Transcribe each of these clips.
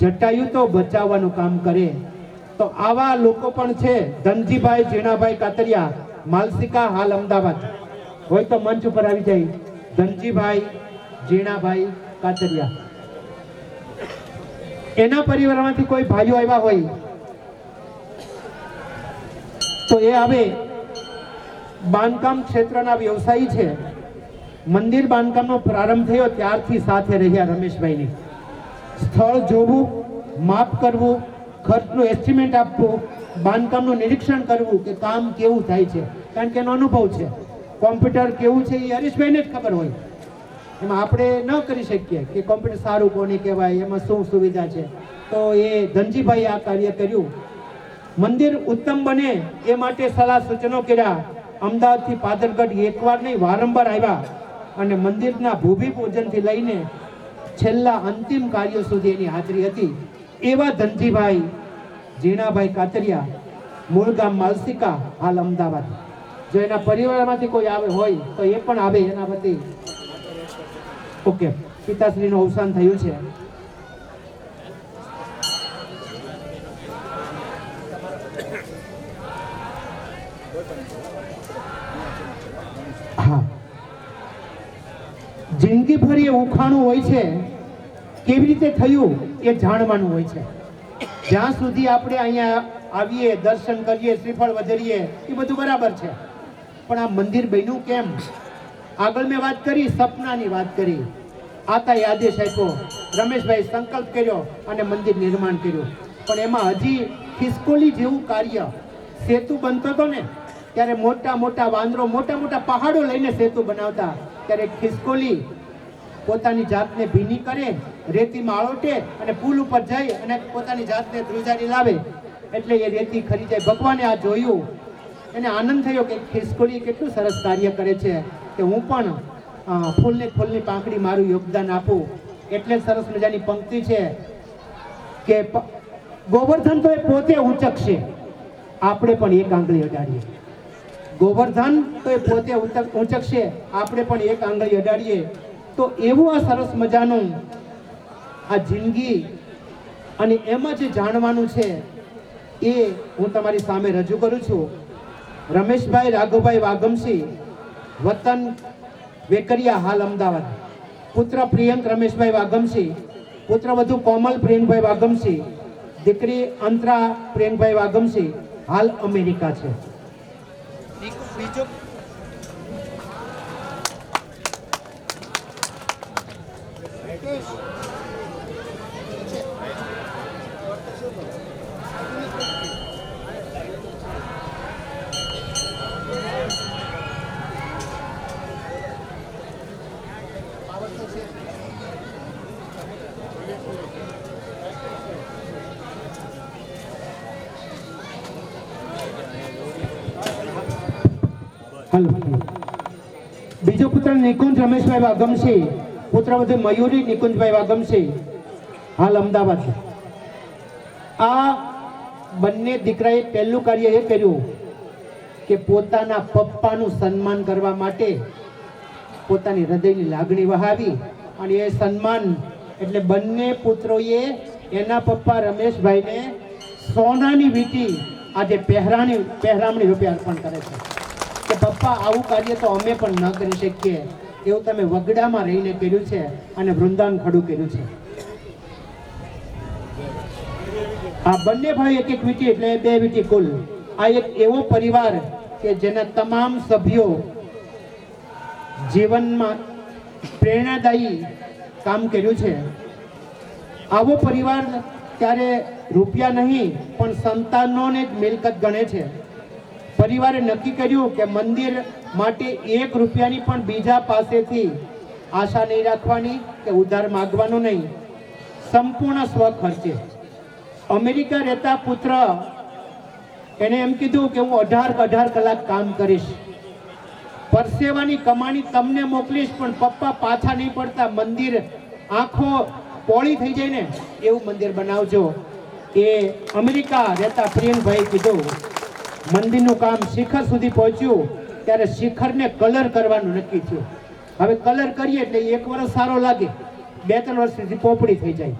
જટાયુ તો બચાવવાનું કામ કરે. તો આવા લોકો પણ છે, ધનજીભાઈ જીણાભાઈ કાતરિયા, માલસિકા, હાલ અમદાવાદ. હોય તો મંચ ઉપર આવી જાય. ધનજીભાઈ જીણાભાઈ કાતરિયા. એના પરિવારમાંથી કોઈ ભાઈઓ આવ્યા હોય, તો એ આવે. બાંધકામ ક્ષેત્રના વ્યવસાયી છે. મંદિર બાંધકામનો પ્રારંભ થયો ત્યારથી સાથે રહ્યા રમેશભાઈની. સ્થળ જોવું, માપ કરવું, ખર્ચનું એસ્ટિમેટ આપવું, બાંધકામનું નિરીક્ષણ કરવું કે કામ કેવું થાય છે. કારણ કે એનો અનુભવ છે. કોમ્પ્યુટર કેવું છે એ હરીશભાઈને જ ખબર હોય. એમાં આપણે ન કરી શકીએ કે કોમ્પ્યુટર સારું કોને કહેવાય, એમાં શું સુવિધા છે. તો એ ધનજીભાઈ આ કાર્ય કર્યું. મંદિર ઉત્તમ બને એ માટે સલાહ સૂચનો કર્યા. અમદાવાદથી પાદરગઢ એકવાર નહીં, વારંવાર આવ્યા. અને મંદિરના ભૂમિ પૂજનથી લઈને છેલ્લા અંતિમ કાર્યો સુધી એની હાજરી હતી. એવા ધનજીભાઈ જીણાભાઈ કાતરિયા મૂળ ગામ માલસિકા, હાલ અમદાવાદ. જો એના પરિવારમાંથી કોઈ આવે હોય, તો એ પણ આવે એના વતી ઓકે, પિતાશ્રીનું અવસાન થયું છે. જિંદગીભર એ ઉખાણું હોય છે, કેવી રીતે થયું એ જાણવાનું હોય છે. જ્યાં સુધી આપણે અહીંયા આવીએ, દર્શન કરીએ, શ્રીફળ વધરીએ, એ બધું બરાબર છે. પણ આ મંદિર બન્યું કેમ? આગળ મેં વાત કરી, સપનાની વાત કરી. આતા આદેશ આપ્યો. રમેશભાઈ સંકલ્પ કર્યો અને મંદિર નિર્માણ કર્યું. પણ એમાં હજી ખિસકોલી જેવું કાર્ય સેતુ બનતો હતો ને, ત્યારે મોટા મોટા વાંદરો મોટા મોટા પહાડો લઈને સેતુ બનાવતા. ત્યારે ખિસકોલી પોતાની જાતને ભીની કરે રેતીમાં આળોટે અને પુલ ઉપર જઈ અને પોતાની જાતને ધ્રુજારી લાવે. એટલે એ રેતી ખરી ભગવાને આ જોયું. એને આનંદ થયો કે ખિસકોલી કેટલું સરસ કાર્ય કરે છે કે હું પણ ફૂલને ફૂલની પાંખડી મારું યોગદાન આપું. એટલે સરસ મજાની પંક્તિ છે કે ગોવર્ધન તો એ પોતે ઊંચકશે આપણે પણ એક આંગળી અડાડીએ. ગોવર્ધન તો એ પોતે ઊંચક- ઊંચકશે આપણે પણ એક આંગળી અડાડીએ. તો એવું આ સરસ મજાનું આ જિંદગી અને એમાં જે જાણવાનું છે એ હું તમારી સામે રજૂ કરું છું. રમેશભાઈ રાઘવભાઈ વાઘમસી વતન વેકરિયા, હાલ અમદાવાદ. પુત્ર પ્રિયંક રમેશભાઈ વાઘમસી પુત્ર વધુ કોમલ પ્રિયંકભાઈ વાઘમસી દીકરી અંતરા પ્રિયંકભાઈ વાઘમસી હાલ અમેરિકા છે. બીજો હાલો બીજો પુત્ર નિકુંજ રમેશભાઈ વાગમસિંહ પુત્ર વધુ મયુરી નિકુંજભાઈ વાગમસિંહ હાલ અમદાવાદ. આ બંને દીકરાએ પહેલું કાર્ય એ કર્યું કે પોતાના પપ્પાનું સન્માન કરવા માટે પોતાની હૃદયની લાગણી વહાવી અને એ સન્માન એટલે બંને પુત્રોએ એના પપ્પા રમેશભાઈને સોનાની વીટી આજે પહેરાણી પહેરામણી રૂપે અર્પણ કરે છે. કે પપ્પા, આવું કાર્ય તો અમે પણ ન કરી શકીએ. એવું તમે વગડામાં રહીને કર્યું છે અને વૃંદાન ખડું કર્યું છે. આ બંને ભાઈ એક એક વીટી એટલે બે વીટી કુલ. આ એક એવો પરિવાર કે જેના તમામ સભ્યો જીવનમાં પ્રેરણાદાયી કામ કર્યું છે. આવો પરિવાર ત્યારે રૂપિયા નહીં, પણ સંતાનોને જ મિલકત ગણે છે. પરિવારે નક્કી કર્યું કે મંદિર માટે એક રૂપિયાની પણ બીજા પાસેથી આશા નહીં રાખવાની કે ઉધાર માગવાનું નહીં. સંપૂર્ણ સ્વખર્ચે અમેરિકા રહેતા પુત્ર એને એમ કીધું કે હું અઢાર અઢાર કલાક કામ કરીશ. પરસેવાની કમાણી તમને મોકલીશ, પણ પપ્પા પાછા નહીં પડતા. મંદિર આંખો પોળી થઈ જાય ને, એવું મંદિર બનાવજો. એ અમેરિકા રહેતા પ્રિયંકભાઈ કીધું. મંદિરનું કામ શિખર સુધી પહોંચ્યું, ત્યારે શિખરને કલર કરવાનું નક્કી થયું. હવે કલર કરીએ એટલે એક વર્ષ સારો લાગે બે ત્રણ વર્ષ સુધી પોપડી થઈ જાય.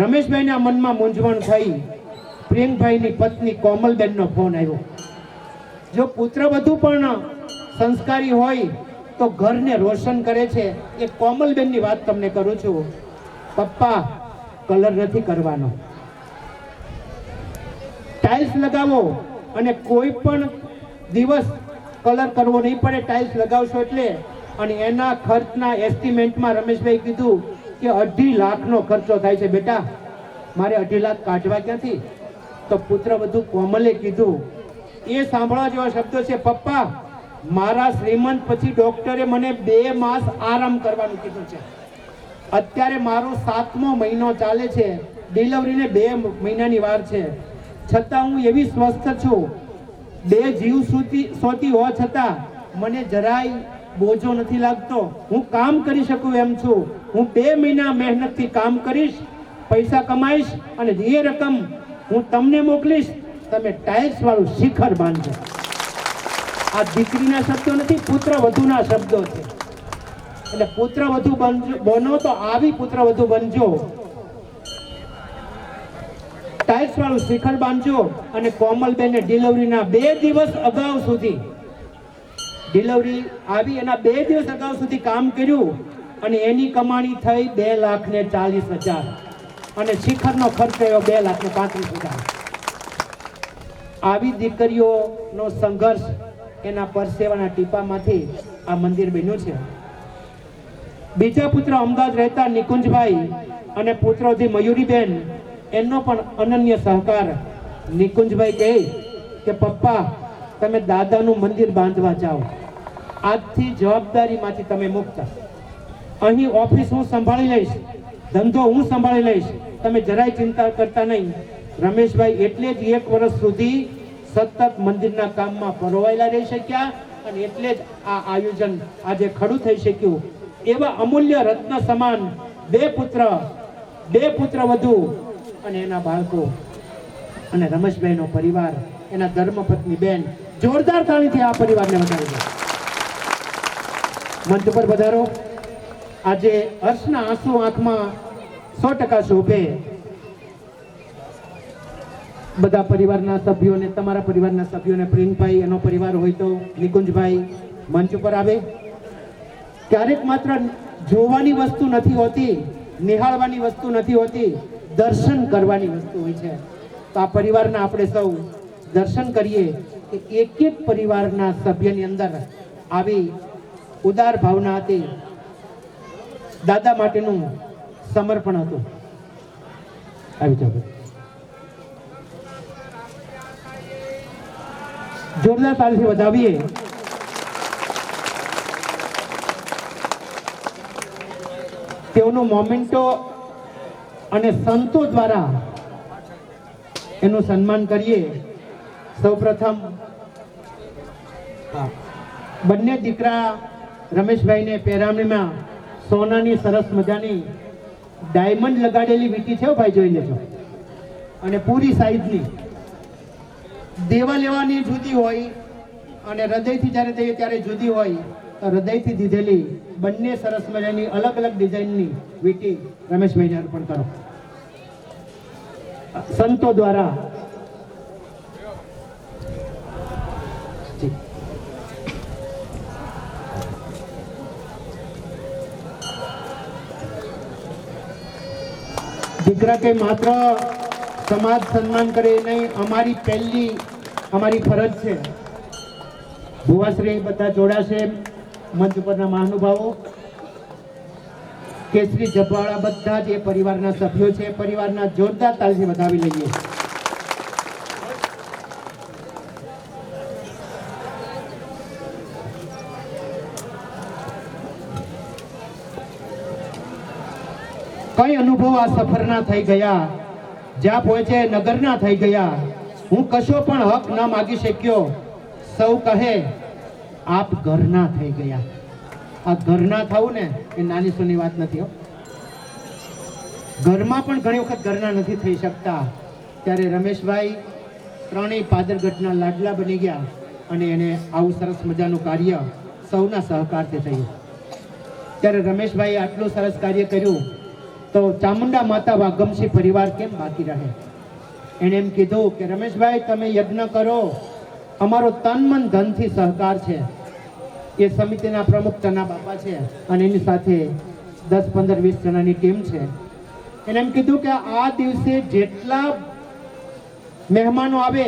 રમેશભાઈના મનમાં મૂંઝવણ થઈ, પ્રિયંકભાઈની પત્ની કોમલબેનનો ફોન આવ્યો. જો પુત્ર બધું પણ સંસ્કારી હોય, તો ઘરને રોશન કરે છે, એ કોમલબેનની વાત તમને કરું છું. પપ્પા, કલર નથી કરવાનો. ટાઇલ્સ લગાવો. અને કોઈ પણ દિવસ કલર કરવો નહીં પડે ટાઇલ્સ લગાવશો એટલે. અને એના ખર્ચના એસ્ટિમેટમાં રમેશભાઈ કીધું કે અઢી લાખનો ખર્ચો થાય છે. બેટા, મારે અઢી લાખ કાઢવા ક્યાંથી? તો પુત્ર વધુ કોમલે કીધું. એ સાંભળવા જેવા શબ્દો છે, પપ્પા, મારા શ્રીમંત પછી ડોક્ટરે મને બે માસ આરામ કરવાનું કીધું છે. અત્યારે મારો સાતમો મહિનો ચાલે છે. ડિલિવરીને બે મહિનાની વાર છે. છતાં હું એવી સ્વસ્થ છું. બે જીવ સુધી સોતી હોવા છતાં મને જરાય બોજો નથી લાગતો. હું કામ કરી શકું એમ છું. હું બે મહિના મહેનતથી કામ કરીશ, પૈસા કમાઈશ અને એ રકમ હું તમને મોકલીશ, તમે ટાઇલ્સવાળું શિખર બાંધજો. આ દીકરીના શબ્દો નથી, પુત્ર વધુના શબ્દો છે. એટલે પુત્ર વધુ બનજો, બનો તો આવી પુત્ર વધુ બનજો. ટાઇલ્સ વાળું શિખર બાંધજો અને કોમલબેને ડિલિવરીના બે દિવસ અગાઉ સુધી. ડિલિવરી આવી એના બે દિવસ અગાઉ સુધી કામ કર્યું અને એની કમાણી થઈ બે લાખ ને ચાલીસ હજાર. અને શિખરનો ખર્ચ થયો બે લાખ ને પાંત્રીસ હજાર. આવી દીકરીઓનો સંઘર્ષ એના પરસેવાના ટીપામાંથી આ મંદિર બન્યું છે. બીજા પુત્ર અમદાવાદ રહેતા નિકુંજભાઈ અને પુત્રોથી મયુરીબેન એમનો પણ અનન્ય સહકાર નિકુંજભાઈ કહે કે, પપ્પા, તમે દાદાનું મંદિર બાંધવા જાઓ. આજથી જવાબદારીમાંથી તમે મુક્ત. અહીં ઓફિસ હું સંભાળી લઈશ, ધંધો હું સંભાળી લઈશ. તમે જરાય ચિંતા કરતા નહીં. રમેશભાઈ એટલે જ એક વર્ષ સુધી સતત મંદિરના કામમાં પરોવાયેલા રહી શક્યા અને એટલે જ આ આયોજન આજે ખડું થઈ શક્યું. એવા અમૂલ્ય રત્ન સમાન બે પુત્ર બે પુત્ર વધુ અને એના બાળકો અને રમેશભાઈનો પરિવાર, એના ધર્મપત્ની બેન, જોરદાર તાળીથી આ પરિવારને વધારી દો મંચ પર વધારો. આજે હર્ષના આંસુ આંખમાં સો ટકા શોભે. બધા પરિવારના સભ્યોને, તમારા પરિવારના સભ્યોને પ્રિન્સભાઈ એનો પરિવાર હોય તો નિકુંજભાઈ મંચ ઉપર આવે. ક્યારેક માત્ર જોવાની વસ્તુ નથી હોતી, નિહાળવાની વસ્તુ નથી હોતી દર્શન કરવાની વસ્તુ હોય છે. તો આ પરિવારના આપણે સૌ દર્શન કરીએ કે એક એક પરિવારના સભ્યની અંદર આવી ઉદાર ભાવના હતી. દાદા માટેનું સમર્પણ હતું. આવી જાઓ. જોરદાર તાલથી વધાવીએ. તેઓનો મોમેન્ટો અને સંતો દ્વારા એનું સન્માન કરીએ. સૌપ્રથમ બંને દીકરા રમેશભાઈને પેરામણીમાં સોનાની સરસ મજાની ડાયમંડ લગાડેલી વીટી છે ભાઈ, જોઈ લેજો. અને પૂરી સાઈઝની. દેવા લેવાની જુદી હોય અને હૃદયથી જ્યારે દઈએ ત્યારે જુદી હોય, તો હૃદયથી દીધેલી બંને સરસ મજાની અલગ અલગ ડિઝાઇનની વીંટી રમેશભાઈને અર્પણ કરો સંતો દ્વારા. દીકરા કે માત્ર સમાજ સન્માન કરે નહીં, અમારી પહેલી, અમારી ફરજ છે ભુવાશ્રી બધા જોડાશે મંચ પરના મહાનુભાવો, કેસરી જબવાળા બધા જે પરિવારના સભ્યો છે પરિવારના જોરદાર તાલથી વધાવી લઈએ. કઈ અનુભવ આ સફરના થઈ ગયા? જ્યાં પહોંચે નગરના થઈ ગયા? હું કશો પણ હક ન માગી શક્યો. સૌ કહે આપ ઘરના થઈ ગયા. આ ઘરના થવું ને, એ નાની સુની વાત નથી હો. ઘરમાં પણ ઘણી વખત ઘરના નથી થઈ શકતા. ત્યારે રમેશભાઈ ત્રણેય પાદરગઢના લાડલા બની ગયા અને એને આવું સરસ મજાનું કાર્ય સૌના સહકારથી થયું. ત્યારે રમેશભાઈએ આટલું સરસ કાર્ય કર્યું તો ચામુંડા માતા વાગમસી પરિવાર કેમ બાકી રહે? એણે એમ કીધું કે, રમેશભાઈ, તમે યજ્ઞ કરો અમારો તન મન ધનથી સહકાર છે. એ સમિતિના પ્રમુખ ચના બાપા છે અને એની સાથે દસ પંદર વીસ જણાની ટીમ છે. એને એમ કીધું કે આ દિવસે જેટલા મહેમાનો આવે,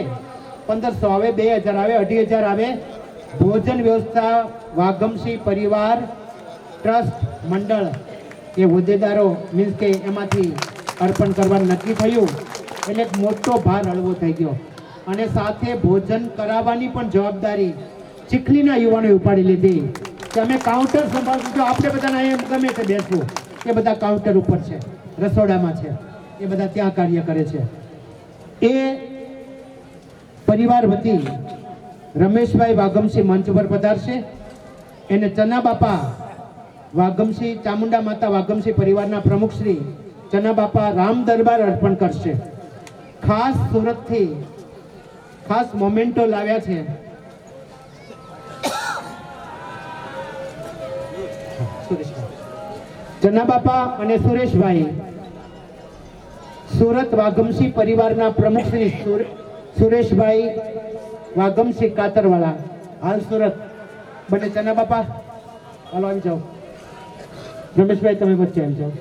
પંદરસો આવે, બે હજાર આવે, અઢી હજાર આવે, ભોજન વ્યવસ્થા વાગમસી પરિવાર, ટ્રસ્ટ, મંડળ, એ હોદ્દેદારો મીન્સ કે એમાંથી અર્પણ કરવાનું નક્કી થયું. એટલે મોટો ભાર હળવો થઈ ગયો. અને સાથે ભોજન કરાવવાની પણ જવાબદારી ચીખલીના યુવાનોએ ઉપાડી લીધી. કે અમે કાઉન્ટર સંભાળશું તો આપણે બધાને અહીંયા ગમે તે બેસવું એ બધા કાઉન્ટર ઉપર છે, રસોડામાં છે, એ બધા ત્યાં કાર્ય કરે છે. એ પરિવાર વતી રમેશભાઈ વાઘમસિંહ મંચ પર પધારશે. એને ચના બાપા વાઘમસિંહ, ચામુંડા માતા વાગમસિંહ પરિવારના પ્રમુખ શ્રી ચના બાપા રામ દરબાર અર્પણ કરશે. ખાસ સુરતથી ખાસ મોમેન્ટો લાવ્યા છે. જના બાપા અને સુરેશભાઈ, સુરત વાગમસિંહ પરિવારના પ્રમુખ શ્રી સુરેશભાઈ વાગમસિંહ કાતરવાળા. હાલ સુરત. બને ચના બાપા. હાલો આવી જાઓ. રમેશભાઈ, તમે વચ્ચે આવી જાઓ.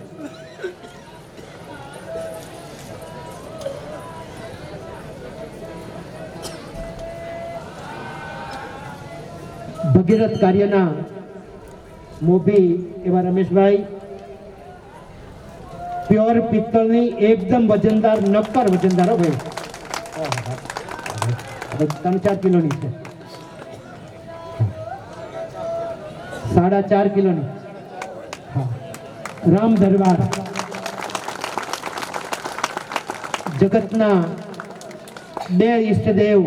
ભગીરથ કાર્યના મોભી એવા રમેશભાઈ. પ્યોર પિત્તળની એકદમ વજનદાર, નક્કર વજનદાર હો ભાઈ. ત્રણ ચાર કિલોની છે. સાડા ચાર કિલોની. રામ દરબાર. જગતના બે ઈષ્ટદેવ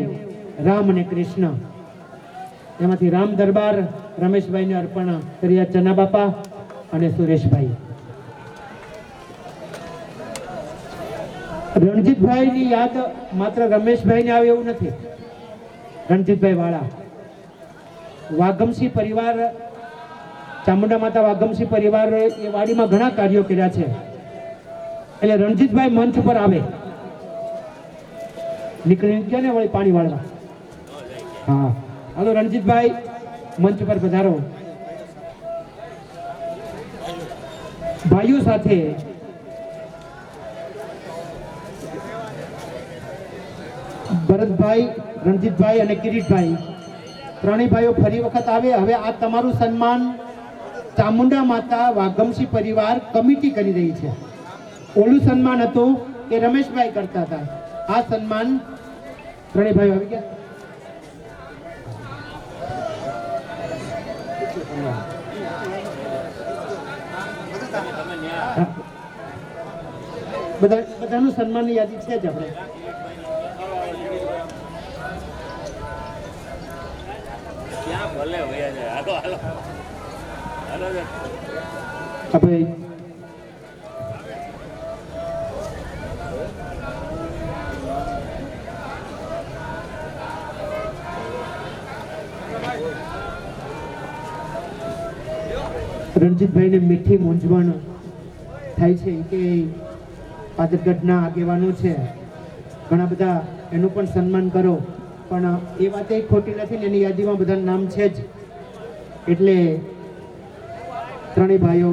રામ અને કૃષ્ણ. એમાંથી રામ દરબાર, રમેશભાઈને અર્પણ કર્યા ચના બાપા અને સુરેશભાઈ. રણજીતભાઈની યાદ માત્ર રમેશભાઈને આવે એવું નથી. રણજીતભાઈ વાળા. વાગમસિંહ પરિવાર, ચામુંડા માતા વાગમસી પરિવાર એ વાડીમાં ઘણા કાર્યો કર્યા છે. એટલે રણજીતભાઈ મંચ ઉપર આવે. નીકળી ગયા ને વળી પાણી વાળવા હા. હાલો રણજીતભાઈ, મંચ પર પધારો. ભાઈઓ સાથે ભરતભાઈ, રણજીતભાઈ અને કિરીટભાઈ, ત્રણેય ભાઈઓ ફરી વખત આવે. હવે આ તમારું સન્માન ચામુંડા માતા વાઘમસી પરિવાર કમિટી કરી રહી છે. ઓલું સન્માન હતું એ રમેશભાઈ કરતા હતા. આ સન્માન ત્રણેય ભાઈઓ આવી ગયા હા. બધા બધાનું સન્માનની યાદી છે જ આપણે. આપણે રણજીતભાઈને મીઠી મૂંઝવણ થાય છે કે પાદરગઢના આગેવાનો છે. ઘણા બધા એનું પણ સન્માન કરો. પણ એ વાત એ ખોટી નથી ને એની યાદીમાં બધા નામ છે જ. એટલે ત્રણેય ભાઈઓ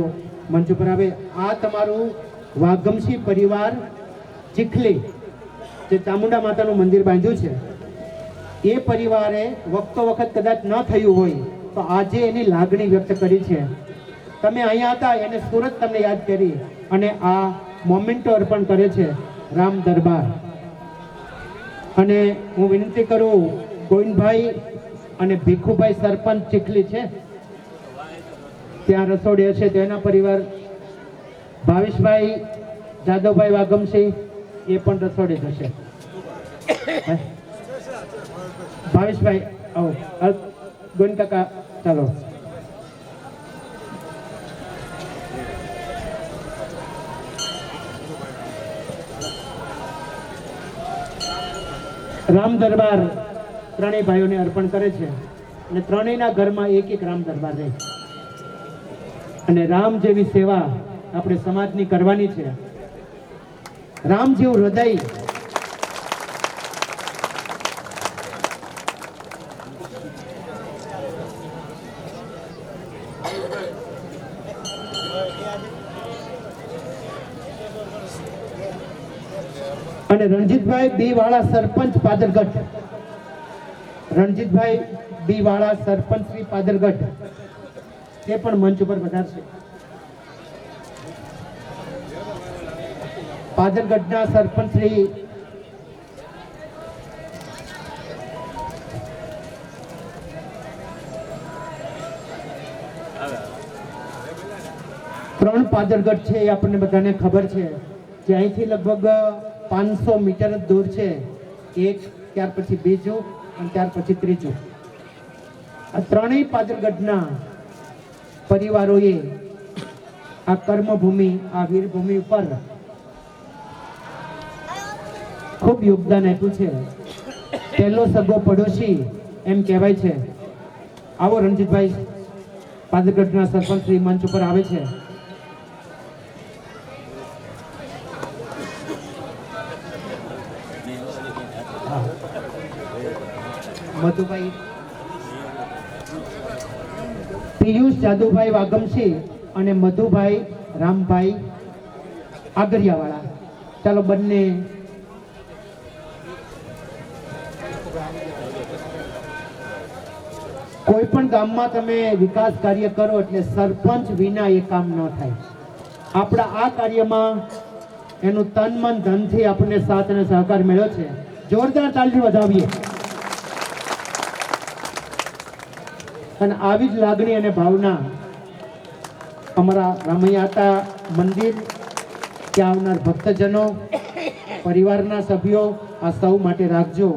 મંચ ઉપર આવે. આ તમારું વાગમસી પરિવાર ચીખલી, જે ચામુંડા માતાનું મંદિર બાંધ્યું છે. એ પરિવારે વખતો વખત કદાચ ન થયું હોય, તો આજે એની લાગણી વ્યક્ત કરી છે. તમે અહીંયા હતા, એને સુરત તમને યાદ કરી. અને આ મોમેન્ટો અર્પણ કરે છે રામ દરબાર. અને હું વિનંતી કરું, ગોવિંદભાઈ અને ભીખુભાઈ સરપંચ ચીખલી છે. ત્યાં રસોડી હશે તેના પરિવાર. ભાવેશભાઈ, જાદવભાઈ વાગમસિંહ એ પણ રસોડી થશે ભાવેશભાઈ, આવો. ગોવિંદ કાકા, ચાલો. રામ દરબાર ત્રણેય ભાઈઓને અર્પણ કરે છે અને ત્રણેયના ઘરમાં એક એક રામ દરબાર રહે અને રામ જેવી સેવા આપણે સમાજની કરવાની છે. રામ જેવું હૃદય અને રણજીતભાઈ બી વાળા સરપંચ પાદરગઢ. રણજીતભાઈ બી વાળા સરપંચ શ્રી પાદરગઢ. તે પણ મંચ ઉપર વધારશે પાદરગઢના સરપંચ શ્રી ત્રણ પાદરગઢ છે એ આપણને બધાને ખબર છે. કે અહીંથી લગભગ પાંચસો મીટર દૂર છે. એક ત્યાર પછી બીજું અને ત્યાર પછી ત્રીજું. આ ત્રણેય પાદરગઢના પરિવારોએ આ કર્મભૂમિ, આ વીરભૂમિ ઉપર ખૂબ યોગદાન આપ્યું છે. પહેલો સગો પડોશી એમ કહેવાય છે. આવો રણજીતભાઈ પાદરગઢના સરપંચ શ્રી મંચ ઉપર આવે છે. મધુભાઈ. પિયુષ જાદુભાઈ વાગમસી અને મધુભાઈ રામભાઈ આગરિયાવાળા. ચાલો બંને કોઈ પણ ગામમાં તમે વિકાસ કાર્ય કરો એટલે સરપંચ વિના એ કામ ન થાય. આપણા આ કાર્યમાં એનું તન મન ધનથી આપણને સાથ અને સહકાર મળ્યો છે. જોરદાર તાળી વધાવીએ. અને આવી જ લાગણી અને ભાવના અમારા રામૈયાતા મંદિર, ત્યાં આવનાર ભક્તજનો, પરિવારના સભ્યો આ સૌ માટે રાખજો.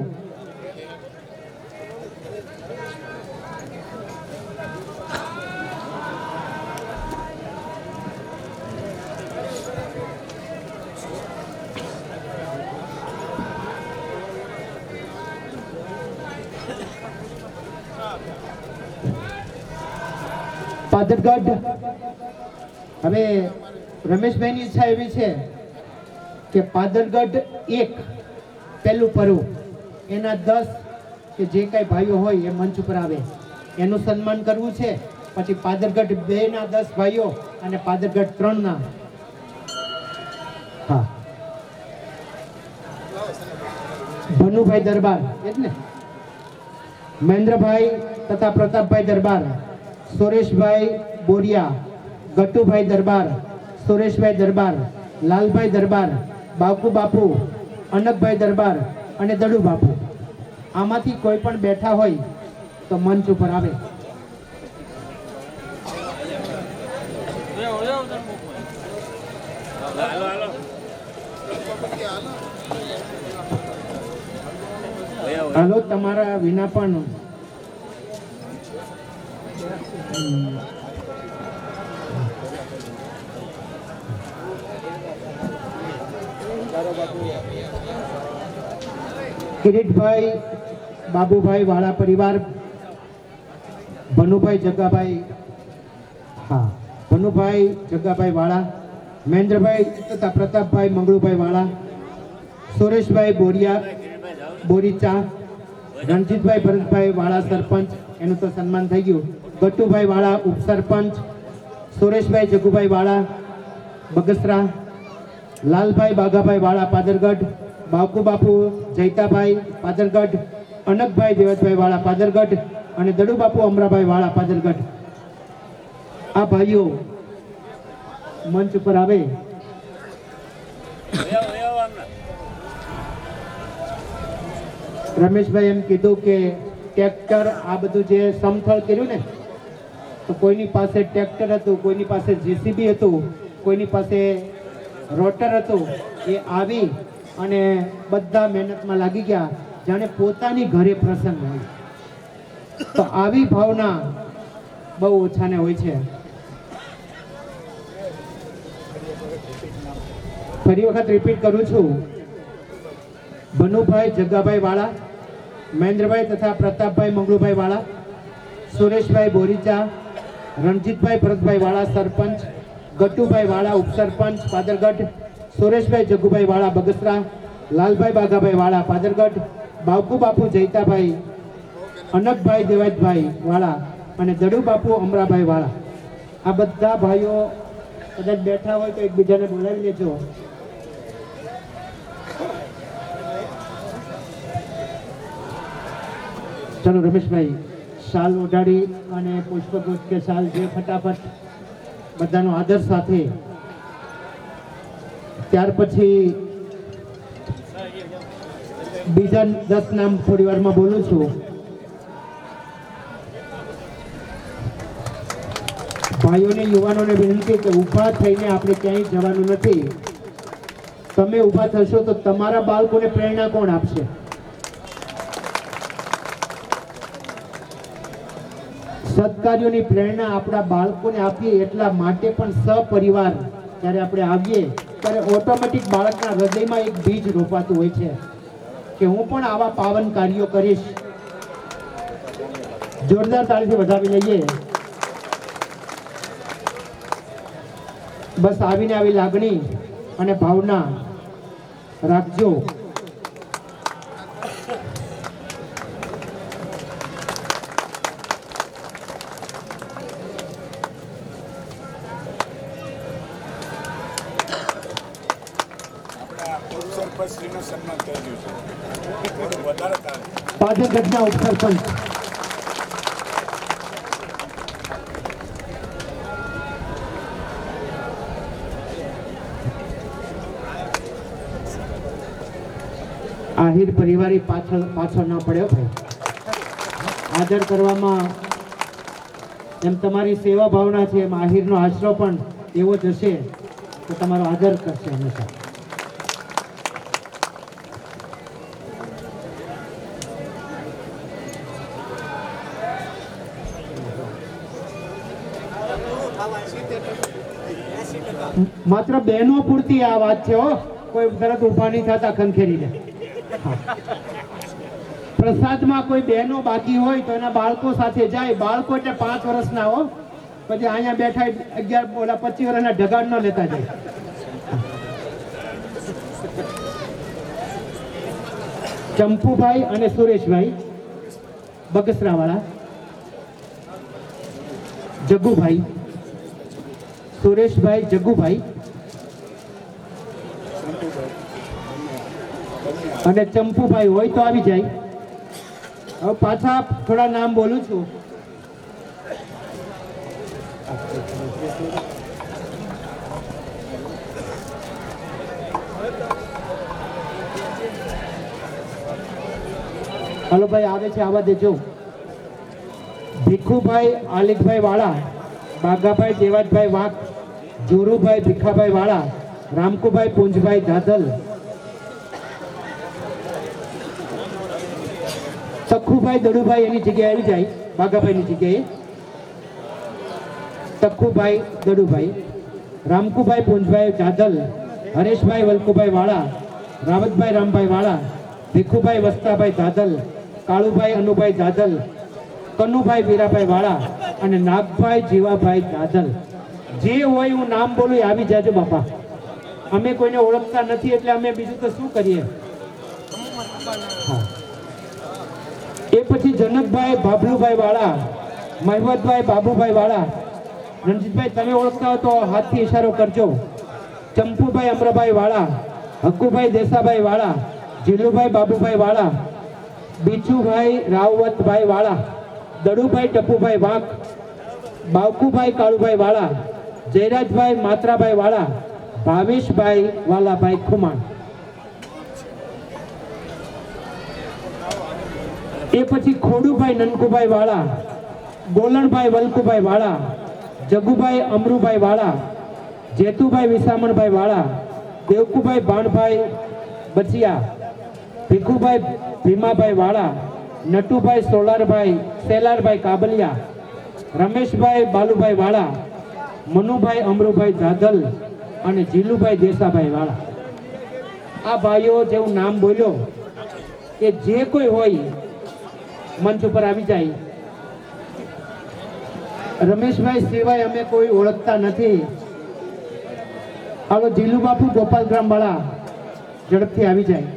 પાદરગઢ. હવે રમેશભાઈની ઈચ્છા એવી છે કે પાદરગઢ એક પહેલું પરું એના દસ કે જે કાંઈ ભાઈઓ હોય એ મંચ ઉપર આવે. એનું સન્માન કરવું છે. પછી પાદરગઢ બે ના દસ ભાઈઓ અને પાદરગઢ ત્રણ ના હા. ભનુભાઈ દરબાર, એટલે? મહેન્દ્રભાઈ તથા પ્રતાપભાઈ દરબાર. સુરેશભાઈ બોરિયા, ગટુભાઈ દરબાર, સુરેશભાઈ દરબાર, લાલભાઈ દરબાર, બાપુ બાપુ અનકભાઈ દરબાર અને દડુ બાપુ આમાંથી કોઈ પણ બેઠા હોય તો મંચ ઉપર આવે હાલો, તમારા વિના પણ. કિરીટભાઈ, બાબુભાઈ, વાળા પરિવાર, ભનુભાઈ જગ્ગાભાઈ, હા, ભનુભાઈ જગ્ગાભાઈ વાળા, મહેન્દ્રભાઈ, તથા પ્રતાપભાઈ મંગળુભાઈ વાળા, સુરેશભાઈ બોરિયા. બોરીચા, રણજીતભાઈ ભરતભાઈ વાળા સરપંચ, એનું તો સન્માન થઈ ગયું ગટ્ટુભાઈ વાળા ઉપસરપંચ, સુરેશભાઈ જગુભાઈ વાળા, બગસરા, લાલભાઈ બાગાભાઈ વાળા પાદરગઢ, બાપુ બાપુ જૈતાભાઈ પાદરગઢ અનકભાઈ દેવતભાઈ વાળા પાદરગઢ અને દડુબાપુ અમરાભાઈ વાળા પાદરગઢ આ ભાઈઓ મંચ ઉપર આવે. રમેશભાઈ એમ કીધું કે ટ્રેક્ટર આ બધું જે સમથળ કર્યું ને તો કોઈની પાસે ટ્રેક્ટર હતું, કોઈની પાસે જેસીબી હતું, કોઈની પાસે રોટર હતું, એ આવી અને બધા મહેનતમાં લાગી ગયા. જાણે પોતાની ઘરે પ્રસંગ હોય. તો આવી ભાવના બહુ ઓછાને હોય છે. ફરી વખત રિપીટ કરું છું. ભનુભાઈ જગ્ગાભાઈ વાળા, મહેન્દ્રભાઈ તથા પ્રતાપભાઈ મંગળુભાઈ વાળા, સુરેશભાઈ બોરીચા રણજીતભાઈ, ભરતભાઈ વાળા સરપંચ, ગટ્ટુભાઈ વાળા ઉપસરપંચ, પાદરગઢ, સુરેશભાઈ જગુભાઈ વાળા બગસરા, લાલભાઈ, બાઘાભાઈ વાળા પાદરગઢ બાપુ બાપુ જૈતાભાઈ અનકભાઈ દેવાજભાઈ વાળા અને દડુ બાપુ, અમરાભાઈ વાળા. આ બધા ભાઈઓ કદાચ બેઠા હોય તો એકબીજાને બોલાવી લેજો. ચાલો, રમેશભાઈ. શાલ ઓઢાડી અને પુષ્પગુચ્છ કે શાલ જે ફટાફટ બધાનો આદર સાથે. ત્યાર પછી બીજા દસ નામ થોડી વારમાં બોલું છું. ભાઈઓને, યુવાનોને વિનંતી કે ઊભા થઈને આપણે ક્યાંય જવાનું નથી. તમે ઊભા થશો તો તમારા બાળકોને પ્રેરણા કોણ આપશે? સત્કાર્યોની પ્રેરણા આપણા બાળકોને આપીએ એટલા માટે પણ સપરિવાર જ્યારે આપણે આવીએ, ત્યારે ઓટોમેટિક બાળકના હૃદયમાં એક બીજ રોપાતું હોય છે કે હું પણ આવા પાવન કાર્યો કરીશ. જોરદાર તાળીથી વધાવી લઈએ. બસ આવીને આવી લાગણી અને ભાવના રાખજો. પાદરગઢના ઉપસરપંચ આહિર પરિવારે પાછળ પાછળ ના પડ્યો ભાઈ. આદર કરવામાં એમ તમારી સેવા ભાવના છે, એમ આહિરનો આશરો પણ એવો જ હશે તો તમારો આદર કરશે હંમેશા. માત્ર બહેનો પૂરતી આ વાત છે કોઈ તરત ઊભા નહીં થતા ખંખેરીને. હા. પ્રસાદમાં કોઈ બહેનો બાકી હોય તો એના બાળકો સાથે જાય. બાળકો એટલે પાંચ વર્ષના, હો. પછી અહીંયા બેઠા અગિયાર ઓલા પચીસ વર્ષના ઢગાડ ન લેતા જાય. ચંપુભાઈ અને સુરેશભાઈ, બગસરાવાળા. જગ્ગુભાઈ. સુરેશભાઈ જગુભાઈ. અને ચંપુભાઈ હોય તો આવી જાય. હવે પાછા થોડા નામ બોલું છું. હલો ભાઈ, આવે છે આવા દેજો. ભીખુભાઈ આલિકભાઈ વાળા, બાગાભાઈ, દેવાજભાઈ વાઘ જોરુભાઈ ભીખાભાઈ વાળા, રામકુભાઈ પુંજભાઈ ધાધલ તખુભાઈ દડુભાઈ એની જગ્યાએ આવી જાય, બાગાભાઈની જગ્યાએ. તખુભાઈ દડુભાઈ, રામકુભાઈ પુંજભાઈ જાદલ હરેશભાઈ વલ્કુભાઈ વાળા, રાવતભાઈ રામભાઈ વાળા, ભીખુભાઈ વસ્તાભાઈ જાદલ કાળુભાઈ અનુભાઈ જાદલ કનુભાઈ વીરાભાઈ વાળા અને નાગભાઈ જીવાભાઈ જાદલ જે હોય હું નામ બોલું આવી જાજો બાપા. અમે કોઈને ઓળખતા નથી એટલે અમે બીજું તો શું કરીએ? એ પછી જનકભાઈ બાબલુભાઈ વાળા મહેમદભાઈ બાબુભાઈ વાળા, રણજીતભાઈ તમે ઓળખતા હો તો હાથથી ઇશારો કરજો. ચંપુભાઈ, અમરાભાઈ વાળા, હક્કુભાઈ દેસાભાઈ વાળા, જીલુભાઈ, બાબુભાઈ વાળા બીચુભાઈ રાવતભાઈ વાળા, દડુભાઈ, ટપુભાઈ વાંક બાવકુભાઈ, કાળુભાઈ વાળા જયરાજભાઈ માત્રાભાઈ વાળા, ભાવેશભાઈ વાલાભાઈ ખુમાણ. એ પછી ખોડુભાઈ નનકુભાઈ વાળા, ગોલણભાઈ વલ્કુભાઈ વાળા, જગુભાઈ અમરુભાઈ વાળા, જેતુભાઈ વિસામણભાઈ વાળા, દેવકુભાઈ ભાણભાઈ બચિયા, ભીખુભાઈ ભીમાભાઈ વાળા, નટુભાઈ સોલારભાઈ, સેલારભાઈ કાબલિયા, રમેશભાઈ બાલુભાઈ વાળા મનુભાઈ, અમરુભાઈ, જાદલ અને જીલુભાઈ દેસાભાઈ વાળા. આ ભાઈઓ જેવું નામ બોલ્યો કે જે કોઈ હોય, મંચ ઉપર આવી જાય. રમેશભાઈ સિવાય અમે કોઈ ઓળખતા નથી. હવે જીલુ બાપુ, ગોપાલગ્રામ વાળા ઝડપથી આવી જાય.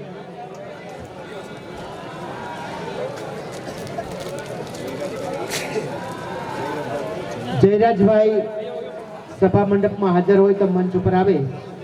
જયરાજભાઈ સભા મંડપમાં હાજર હોય તો મંચ ઉપર આવે.